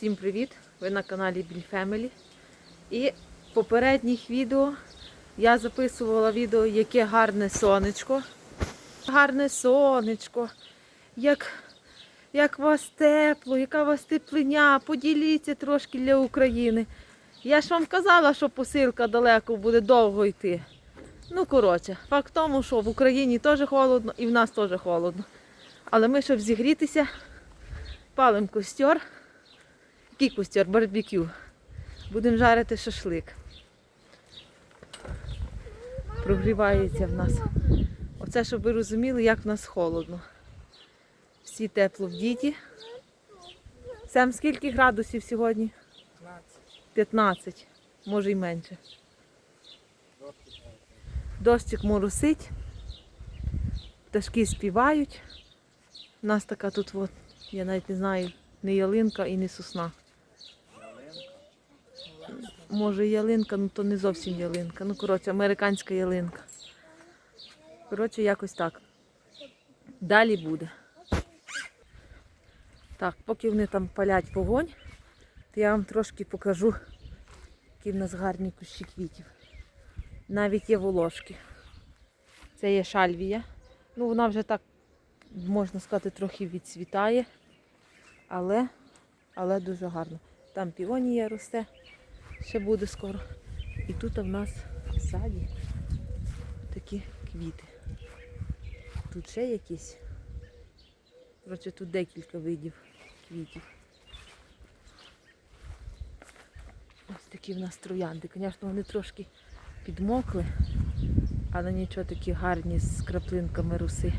Всім привіт! Ви на каналі Bill Family. І в попередніх відео я записувала відео, яке гарне сонечко. Гарне сонечко. Як, як вас тепло, яка у вас теплиня. Поділіться трошки для України. Я ж вам казала, що посилка далеко буде довго йти. Ну, коротше, факт в тому, що в Україні теж холодно і в нас теж холодно. Але ми, щоб зігрітися, палимо костер. Який костер? Барбекю. Будемо жарити шашлик. Прогрівається в нас. Оце, щоб ви розуміли, як в нас холодно. Всі тепло в діті. Сем, скільки градусів сьогодні? 15, може й менше. Дощик моросить, пташки співають. У нас така тут, от, я навіть не знаю, не ялинка і не сосна. Може ялинка, ну то не зовсім ялинка. Ну, коротше, американська ялинка. Коротше, якось так. Далі буде. Так, поки вони там палять вогонь, то я вам трошки покажу, які в нас гарні кущі квітів. Навіть є волошки. Це є шальвія. Ну, вона вже так, можна сказати, трохи відцвітає, але, але дуже гарно. Там піонія росте, ще буде скоро. І тут в нас в саді такі квіти. Тут ще якісь. Коротше, тут декілька видів квітів. Ось такі в нас троянди. Звісно, вони трошки підмокли, але нічого такі гарні з краплинками руси.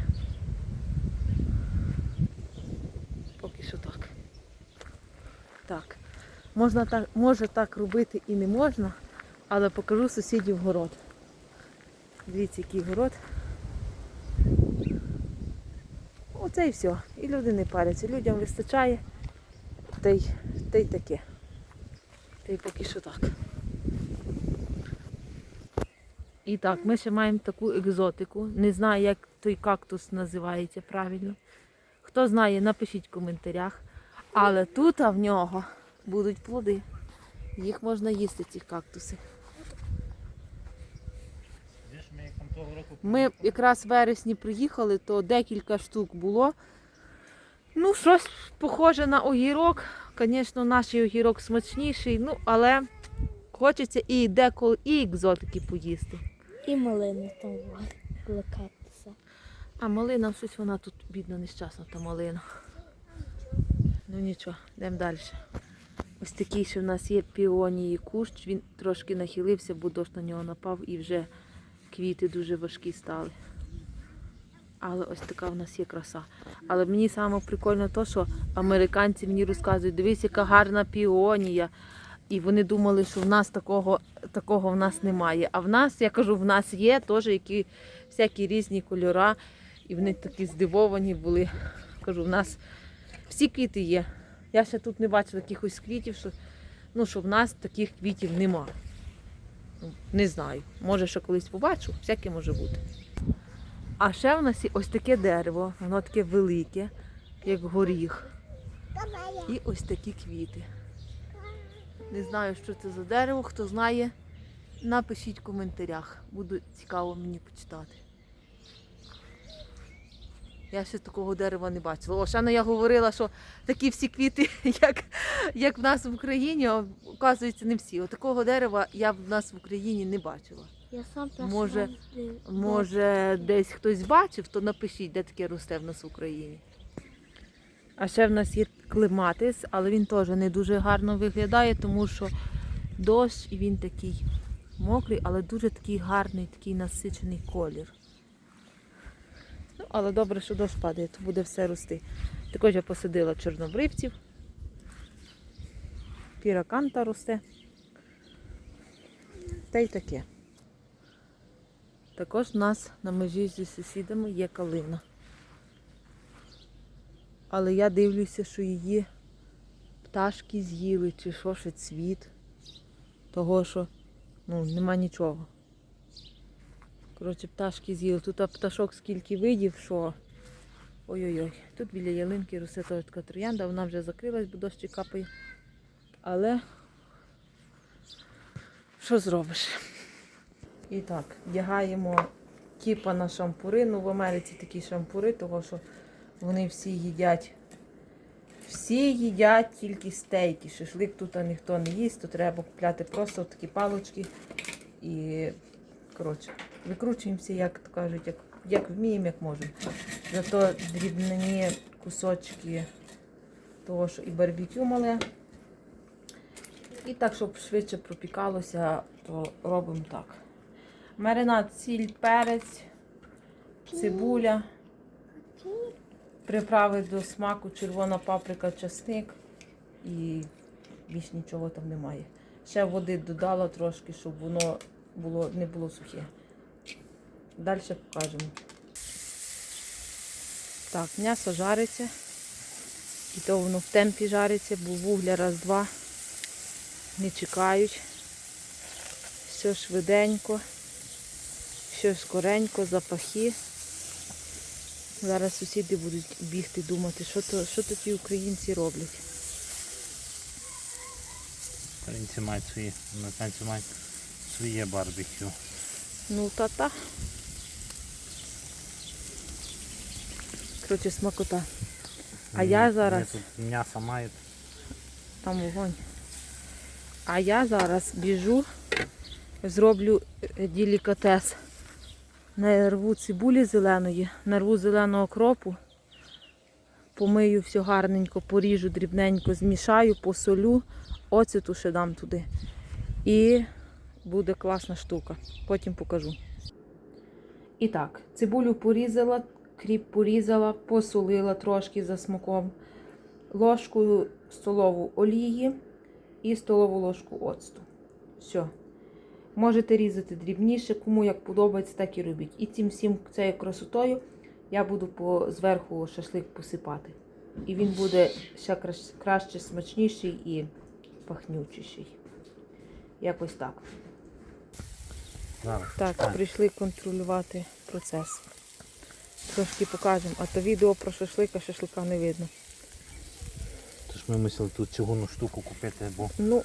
Поки що так. Так. Можна так, може так робити і не можна, але покажу сусідів город. Дивіться, який город. Оце і все. І люди не паряться. Людям вистачає. Та й, та й таке. Та й поки що так. І так, ми ще маємо таку екзотику. Не знаю, як той кактус називається правильно. Хто знає, напишіть в коментарях. Але тут в нього будуть плоди. Їх можна їсти, ці кактуси. Ми якраз в вересні приїхали, то декілька штук було. Ну, щось похоже на огірок. Звісно, наш огірок смачніший, ну, але хочеться і деколи і екзотики поїсти. І малини там коло. А малина, щось вона тут бідна, нещасна, та малина. Ну нічого, йдемо далі. Ось такий ще в нас є піонії кущ. Він трошки нахилився, бо дощ на нього напав і вже квіти дуже важкі стали. Але ось така в нас є краса. Але мені саме прикольно те, що американці мені розказують, дивись, яка гарна піонія. І вони думали, що в нас такого, такого в нас немає. А в нас, я кажу, в нас є теж які всякі різні кольори. І вони такі здивовані були. Кажу, в нас всі квіти є. Я ще тут не бачила якихось квітів, що, ну, що в нас таких квітів нема. Ну, Не знаю. Може, ще колись побачу, всяке може бути. А ще в нас є ось таке дерево, воно таке велике, як горіх. І ось такі квіти. Не знаю, що це за дерево. Хто знає, напишіть в коментарях. Буде цікаво мені почитати. Я ще такого дерева не бачила. О, Шана я говорила, що такі всі квіти, як, як в нас в Україні, а оказується, не всі. От такого дерева я в нас в Україні не бачила. Я сам Може- Може, десь хтось бачив, то напишіть, де таке росте в нас в Україні. А ще в нас є клематис, але він теж не дуже гарно виглядає, тому що дощ і він такий мокрий, але дуже такий гарний, такий насичений колір. Але добре, що дощ падає, то буде все рости. Також я посадила чорнобривців. Піраканта росте. Та й таке. Також в нас на межі зі сусідами є калина. Але я дивлюся, що її пташки з'їли чи що, ще цвіт. Того, що ну, нема нічого. Коротше, пташки з'їли. Тут пташок скільки видів, що. Ой-ой-ой. Тут біля ялинки росте така троянда, вона вже закрилась, бо дощі капає. Але що зробиш? І так, вдягаємо кіпа на шампури. Ну, в Америці такі шампури, тому що вони всі їдять. Всі їдять тільки стейки. Шашлик тут ніхто не їсть, то треба купляти просто такі палочки і коротше, викручуємося, як то кажуть, як, як вміємо, як можемо. Зато дрібні кусочки того, що і барбекю мале. І так, щоб швидше пропікалося, то робимо так. Маринад, сіль, перець, цибуля, приправи до смаку, червона паприка, часник і більш нічого там немає. Ще води додала трошки, щоб воно було, не було сухе. Далі покажемо. Так, м'ясо жариться. І то воно в темпі жариться, бо вугля раз-два не чекають. Все швиденько, все скоренько, запахи. Зараз сусіди будуть бігти, думати, що то, що то українці роблять. Українці мають свої, мають своє барбекю. Ну та-та. Коротше, смакота. А я зараз. тут м'ясо мають. Там вогонь. А я зараз біжу, зроблю е, делікатес. Нарву цибулі зеленої, нарву зеленого кропу, помию все гарненько, поріжу дрібненько, змішаю, посолю, оцету ще дам туди. І буде класна штука. Потім покажу. І так, цибулю порізала, кріп порізала, посолила трошки за смаком ложку столову олії і столову ложку оцту. Все. Можете різати дрібніше, кому як подобається, так і робіть. І цим всім цією красотою я буду по, зверху шашлик посипати. І він буде ще краще, краще смачніший і пахнючіший. Якось так. Зараз. Так, прийшли контролювати процес. Трошки покажемо. А то відео про шашлика, шашлика не видно. Тож ми мусили тут чугунну штуку купити, бо Ну,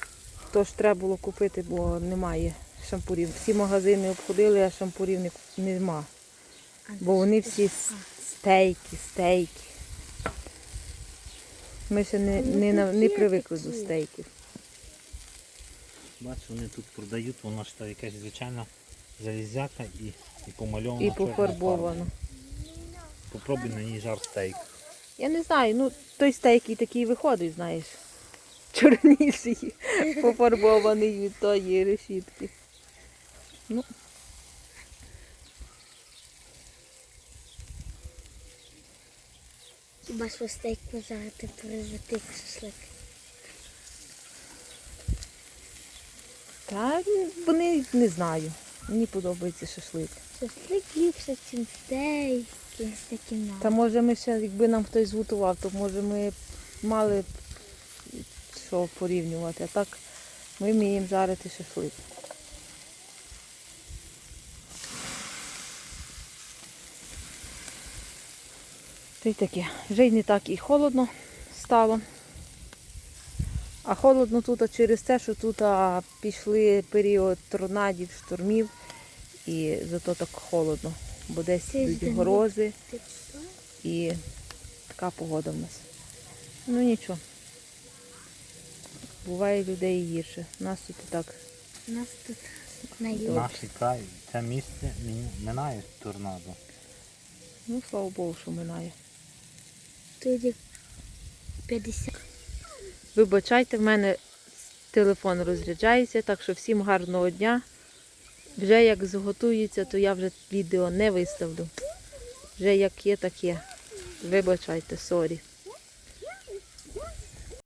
то ж треба було купити, бо немає шампурів. Всі магазини обходили, а шампурів не, нема. Бо вони всі стейки, стейки. Ми ще не, не, на- не привикли до стейків. бачиш, вони тут продають, воно ж та якась звичайна залізяка і, і помальована. І чорною пофарбовано. Попробуй на ній жар стейк. Я не знаю, ну той стейк і такий виходить, знаєш. Чорніший, пофарбований від тої решітки. Ну, Хіба що стейк пожарити пережити шашлик. та вони не знаю. Мені подобається шашлик. Шашлик ліпше, ніж стейки. Такі нам. Та може ми ще, якби нам хтось зготував, то може ми мали б що порівнювати. А так ми вміємо жарити шашлик. Та й таке. Вже й не так і холодно стало. А холодно тут через те, що тут пішли період торнадів, штормів, і зато так холодно. Бо десь йдуть грози. І така погода в нас. Ну нічого. Буває людей гірше. У нас тут і так. У нас тут найгірше. Наш край, це місце минає торнадо. Ну, слава Богу, що минає. Тоді 50. Вибачайте, в мене телефон розряджається, так що всім гарного дня. Вже як зготується, то я вже відео не виставлю. Вже як є, так є. Вибачайте, сорі.